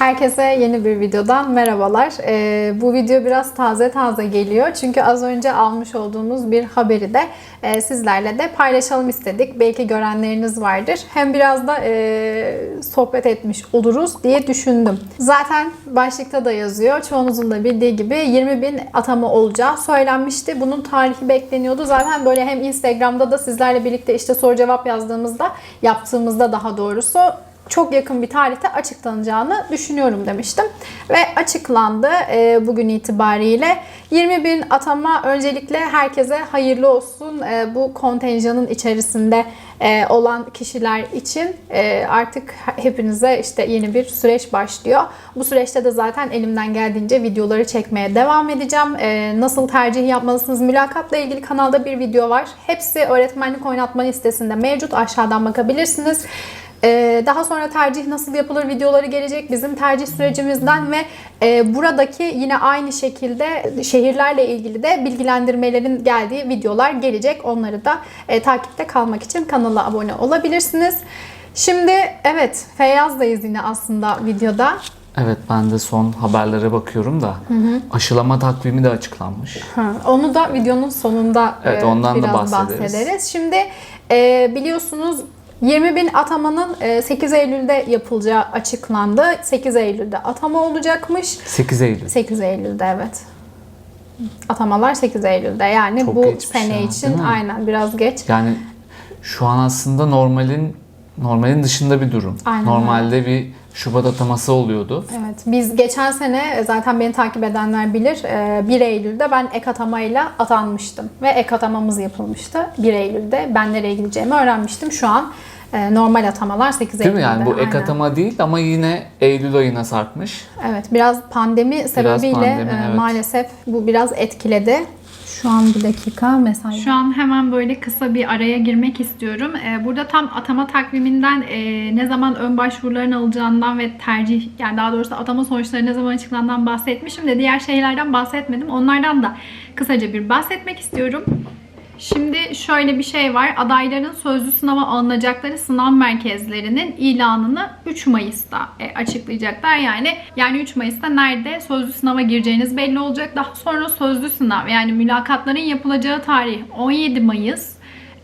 Herkese yeni bir videodan merhabalar. Ee, bu video biraz taze taze geliyor. Çünkü az önce almış olduğumuz bir haberi de e, sizlerle de paylaşalım istedik. Belki görenleriniz vardır. Hem biraz da e, sohbet etmiş oluruz diye düşündüm. Zaten başlıkta da yazıyor. Çoğunuzun da bildiği gibi 20 bin atama olacağı söylenmişti. Bunun tarihi bekleniyordu. Zaten böyle hem Instagram'da da sizlerle birlikte işte soru cevap yazdığımızda, yaptığımızda daha doğrusu çok yakın bir tarihte açıklanacağını düşünüyorum demiştim. Ve açıklandı e, bugün itibariyle. 20 bin atama öncelikle herkese hayırlı olsun. E, bu kontenjanın içerisinde e, olan kişiler için e, artık hepinize işte yeni bir süreç başlıyor. Bu süreçte de zaten elimden geldiğince videoları çekmeye devam edeceğim. E, nasıl tercih yapmalısınız mülakatla ilgili kanalda bir video var. Hepsi öğretmenlik oynatma listesinde mevcut. Aşağıdan bakabilirsiniz. Ee, daha sonra tercih nasıl yapılır videoları gelecek bizim tercih sürecimizden ve e, buradaki yine aynı şekilde şehirlerle ilgili de bilgilendirmelerin geldiği videolar gelecek. Onları da e, takipte kalmak için kanala abone olabilirsiniz. Şimdi evet Feyyaz'dayız yine aslında videoda. Evet ben de son haberlere bakıyorum da aşılama takvimi de açıklanmış. Ha, onu da videonun sonunda Evet, e, ondan da biraz bahsederiz. bahsederiz. Şimdi e, biliyorsunuz 20 bin atamanın e, 8 Eylül'de yapılacağı açıklandı. 8 Eylül'de atama olacakmış. 8 Eylül. 8 Eylül'de evet. Atamalar 8 Eylül'de. Yani Çok bu sene ya, için aynen biraz geç. Yani şu an aslında normalin normalin dışında bir durum. Aynen Normalde bir Şubat ataması oluyordu. Evet. Biz geçen sene e, zaten beni takip edenler bilir. e, 1 Eylül'de ben ek atamayla atanmıştım. Ve ek atamamız yapılmıştı. 1 Eylül'de ben nereye gideceğimi öğrenmiştim. Şu an e, normal atamalar 8 Değil Eylül'de. mi? Yani bu ek Aynen. atama değil ama yine Eylül ayına sarkmış. Evet. Biraz pandemi sebebiyle pandemi, e, evet. maalesef bu biraz etkiledi. Şu an bir dakika mesaj. Şu an hemen böyle kısa bir araya girmek istiyorum. Ee, Burada tam atama takviminden e, ne zaman ön başvuruların alacağından ve tercih yani daha doğrusu atama sonuçları ne zaman açıklandığından bahsetmişim de diğer şeylerden bahsetmedim. Onlardan da kısaca bir bahsetmek istiyorum. Şimdi şöyle bir şey var. Adayların sözlü sınava alınacakları sınav merkezlerinin ilanını 3 Mayıs'ta e, açıklayacaklar. Yani yani 3 Mayıs'ta nerede sözlü sınava gireceğiniz belli olacak. Daha sonra sözlü sınav yani mülakatların yapılacağı tarih 17 Mayıs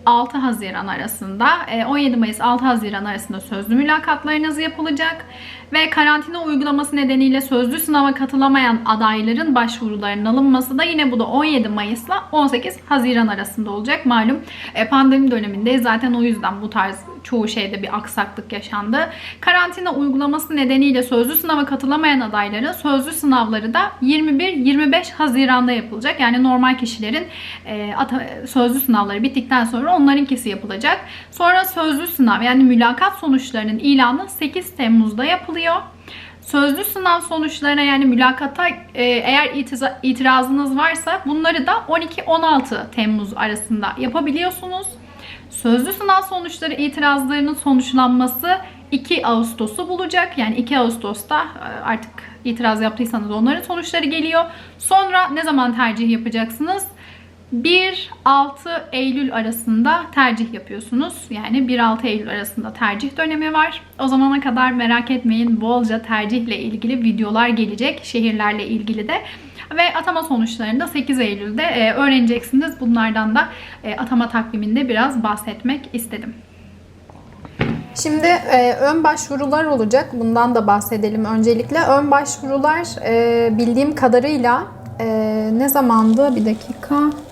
6 Haziran arasında e, 17 Mayıs 6 Haziran arasında sözlü mülakatlarınız yapılacak ve karantina uygulaması nedeniyle sözlü sınava katılamayan adayların başvurularının alınması da yine bu da 17 Mayıs'la 18 Haziran arasında olacak. Malum e, pandemi dönemindeyiz zaten o yüzden bu tarz çoğu şeyde bir aksaklık yaşandı. Karantina uygulaması nedeniyle sözlü sınava katılamayan adayların sözlü sınavları da 21-25 Haziran'da yapılacak. Yani normal kişilerin e, sözlü sınavları bittikten sonra onlarınkisi yapılacak. Sonra sözlü sınav yani mülakat sonuçlarının ilanı 8 Temmuz'da yapılıyor. Sözlü sınav sonuçlarına yani mülakata e, eğer itirazınız varsa bunları da 12-16 Temmuz arasında yapabiliyorsunuz. Sözlü sınav sonuçları itirazlarının sonuçlanması 2 Ağustos'u bulacak. Yani 2 Ağustos'ta e, artık itiraz yaptıysanız onların sonuçları geliyor. Sonra ne zaman tercih yapacaksınız? 1-6 Eylül arasında tercih yapıyorsunuz. Yani 1-6 Eylül arasında tercih dönemi var. O zamana kadar merak etmeyin bolca tercihle ilgili videolar gelecek. Şehirlerle ilgili de. Ve atama sonuçlarını da 8 Eylül'de e, öğreneceksiniz. Bunlardan da e, atama takviminde biraz bahsetmek istedim. Şimdi e, ön başvurular olacak. Bundan da bahsedelim öncelikle. Ön başvurular e, bildiğim kadarıyla e, ne zamandı? Bir dakika.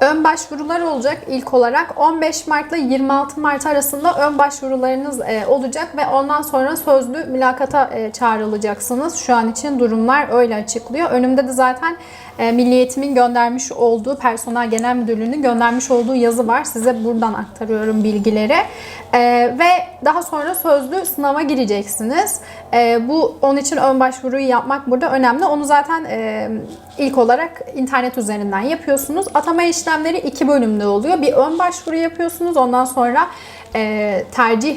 Ön başvurular olacak ilk olarak 15 Mart ile 26 Mart arasında ön başvurularınız e, olacak ve ondan sonra sözlü mülakata e, çağrılacaksınız. Şu an için durumlar öyle açıklıyor. Önümde de zaten e, Milli Eğitim'in göndermiş olduğu, Personel Genel Müdürlüğü'nün göndermiş olduğu yazı var. Size buradan aktarıyorum bilgileri. Ve daha sonra sözlü sınava gireceksiniz. Bu onun için ön başvuruyu yapmak burada önemli. Onu zaten ilk olarak internet üzerinden yapıyorsunuz. Atama işlemleri iki bölümde oluyor. Bir ön başvuru yapıyorsunuz. Ondan sonra e, tercih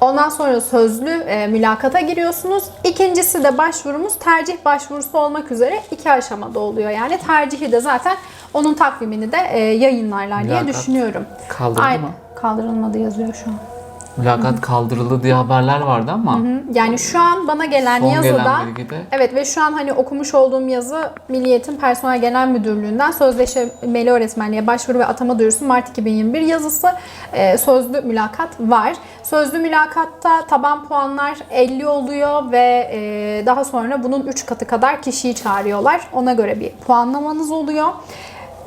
Ondan sonra sözlü e, mülakata giriyorsunuz. İkincisi de başvurumuz tercih başvurusu olmak üzere iki aşamada oluyor. Yani tercihi de zaten onun takvimini de e, yayınlarlar diye Mülakat düşünüyorum. Kaldırdı Aynen. mı? Kaldırılmadı yazıyor şu an. Mülakat kaldırıldı diye haberler vardı ama Yani şu an bana gelen son yazıda gelen bilgide Evet ve şu an hani okumuş olduğum yazı Milli Eğitim Personel Genel Müdürlüğü'nden sözleşmeli öğretmenliğe başvuru ve atama duyurusu Mart 2021 yazısı e, sözlü mülakat var. Sözlü mülakatta taban puanlar 50 oluyor ve e, daha sonra bunun 3 katı kadar kişiyi çağırıyorlar. Ona göre bir puanlamanız oluyor.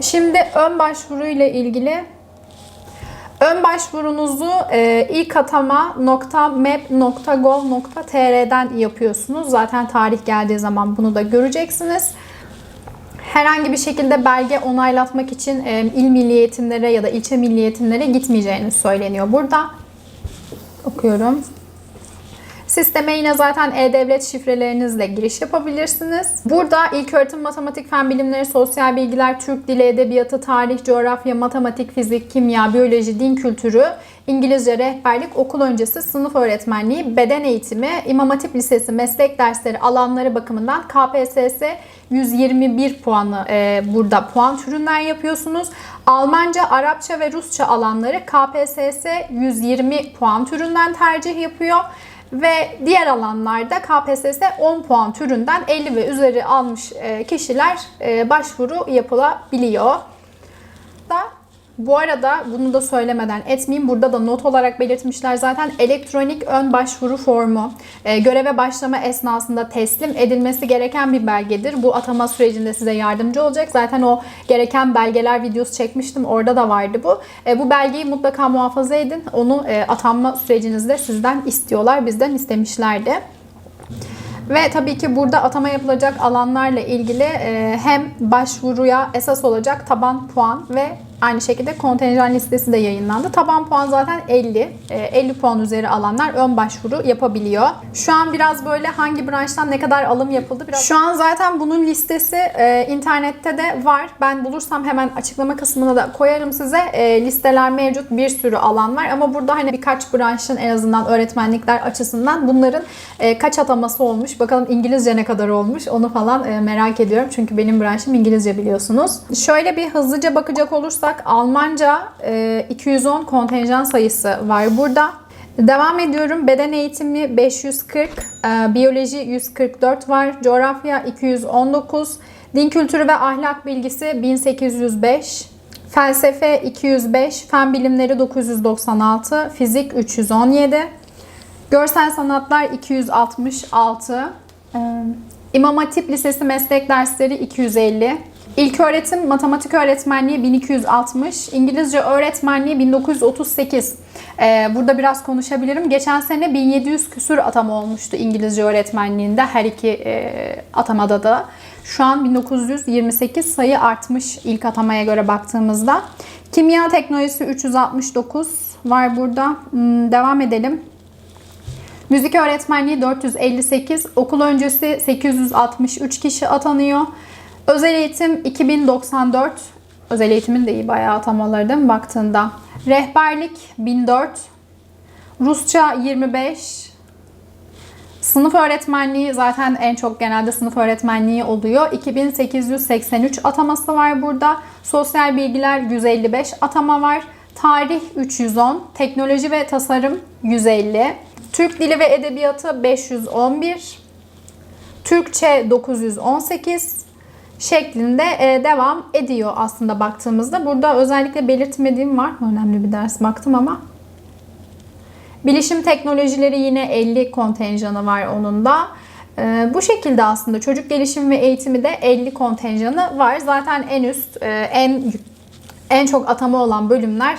Şimdi ön başvuru ile ilgili Ön başvurunuzu e, ilk atama .map.gov.tr'den yapıyorsunuz. Zaten tarih geldiği zaman bunu da göreceksiniz. Herhangi bir şekilde belge onaylatmak için e, il milli eğitimlere ya da ilçe milli eğitimlere gitmeyeceğiniz söyleniyor burada. Okuyorum. Sisteme yine zaten e-devlet şifrelerinizle giriş yapabilirsiniz. Burada ilköğretim matematik, fen bilimleri, sosyal bilgiler, Türk dili, edebiyatı, tarih, coğrafya, matematik, fizik, kimya, biyoloji, din kültürü, İngilizce, rehberlik, okul öncesi sınıf öğretmenliği, beden eğitimi, İmam Hatip Lisesi, meslek dersleri alanları bakımından KPSS 121 puanı e, burada puan türünden yapıyorsunuz. Almanca, Arapça ve Rusça alanları KPSS 120 puan türünden tercih yapıyor. Ve diğer alanlarda KPSS 10 puan türünden 50 ve üzeri almış e, kişiler e, başvuru yapılabiliyor. Bu arada bunu da söylemeden etmeyeyim. Burada da not olarak belirtmişler zaten elektronik ön başvuru formu e, göreve başlama esnasında teslim edilmesi gereken bir belgedir. Bu atama sürecinde size yardımcı olacak. Zaten o gereken belgeler videosu çekmiştim. Orada da vardı bu. E, bu belgeyi mutlaka muhafaza edin. Onu e, atanma sürecinizde sizden istiyorlar. Bizden istemişlerdi. Ve tabii ki burada atama yapılacak alanlarla ilgili e, hem başvuruya esas olacak taban puan ve aynı şekilde kontenjan listesi de yayınlandı. Taban puan zaten 50. E, 50 puan üzeri alanlar ön başvuru yapabiliyor. Şu an biraz böyle hangi branştan ne kadar alım yapıldı biraz. Şu an zaten bunun listesi e, internette de var. Ben bulursam hemen açıklama kısmına da koyarım size. E, listeler mevcut. Bir sürü alan var ama burada hani birkaç branşın en azından öğretmenlikler açısından bunların e, kaç ataması olmuş. Bakalım İngilizce ne kadar olmuş onu falan merak ediyorum. Çünkü benim branşım İngilizce biliyorsunuz. Şöyle bir hızlıca bakacak olursak Almanca e, 210 kontenjan sayısı var burada. Devam ediyorum. Beden eğitimi 540, e, biyoloji 144 var, coğrafya 219, din kültürü ve ahlak bilgisi 1805, felsefe 205, fen bilimleri 996, fizik 317, görsel sanatlar 266, e, İmam Hatip Lisesi meslek dersleri 250, İlköğretim matematik öğretmenliği 1260, İngilizce öğretmenliği 1938. Ee, burada biraz konuşabilirim. Geçen sene 1700 küsür atama olmuştu İngilizce öğretmenliğinde her iki e, atamada da. Şu an 1928 sayı artmış ilk atamaya göre baktığımızda. Kimya teknolojisi 369 var burada. Hmm, devam edelim. Müzik öğretmenliği 458, okul öncesi 863 kişi atanıyor. Özel eğitim 2094. Özel eğitimin de iyi bayağı atamaları değil mi baktığında? Rehberlik 1004. Rusça 25. Sınıf öğretmenliği zaten en çok genelde sınıf öğretmenliği oluyor. 2883 ataması var burada. Sosyal bilgiler 155 atama var. Tarih 310. Teknoloji ve tasarım 150. Türk dili ve edebiyatı 511. Türkçe 918 şeklinde e, devam ediyor aslında baktığımızda. Burada özellikle belirtmediğim var. Önemli bir ders baktım ama. Bilişim teknolojileri yine 50 kontenjanı var onun da. E, bu şekilde aslında çocuk gelişim ve eğitimi de 50 kontenjanı var. Zaten en üst, e, en en çok atama olan bölümler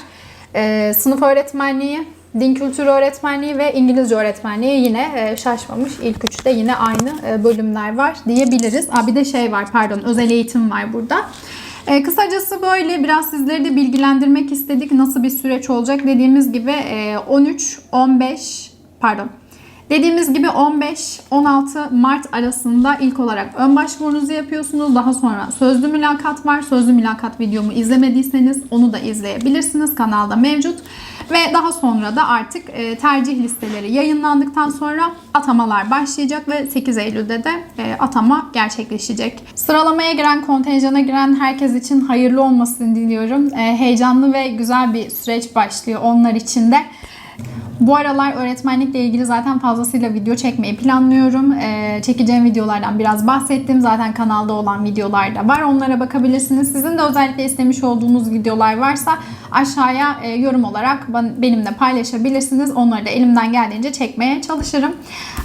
sınıf öğretmenliği, din kültürü öğretmenliği ve İngilizce öğretmenliği yine e, şaşmamış. İlk üçte yine aynı e, bölümler var diyebiliriz. Aa, bir de şey var pardon özel eğitim var burada. E, kısacası böyle biraz sizleri de bilgilendirmek istedik. Nasıl bir süreç olacak dediğimiz gibi e, 13, 15 pardon Dediğimiz gibi 15-16 Mart arasında ilk olarak ön başvurunuzu yapıyorsunuz. Daha sonra sözlü mülakat var. Sözlü mülakat videomu izlemediyseniz onu da izleyebilirsiniz. Kanalda mevcut. Ve daha sonra da artık e, tercih listeleri yayınlandıktan sonra atamalar başlayacak ve 8 Eylül'de de e, atama gerçekleşecek. Sıralamaya giren, kontenjana giren herkes için hayırlı olmasını diliyorum. E, heyecanlı ve güzel bir süreç başlıyor onlar için de. Bu aralar öğretmenlikle ilgili zaten fazlasıyla video çekmeyi planlıyorum. Ee, çekeceğim videolardan biraz bahsettim. Zaten kanalda olan videolar da var. Onlara bakabilirsiniz. Sizin de özellikle istemiş olduğunuz videolar varsa aşağıya e, yorum olarak benimle paylaşabilirsiniz. Onları da elimden geldiğince çekmeye çalışırım.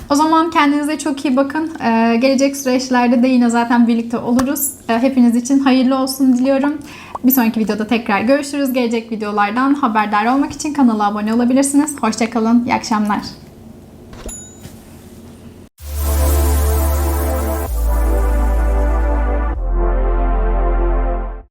O zaman kendinize çok iyi bakın. Ee, gelecek süreçlerde de yine zaten birlikte oluruz. Ee, hepiniz için hayırlı olsun diliyorum. Bir sonraki videoda tekrar görüşürüz. Gelecek videolardan haberdar olmak için kanala abone olabilirsiniz. Hoşçakalın. İyi akşamlar.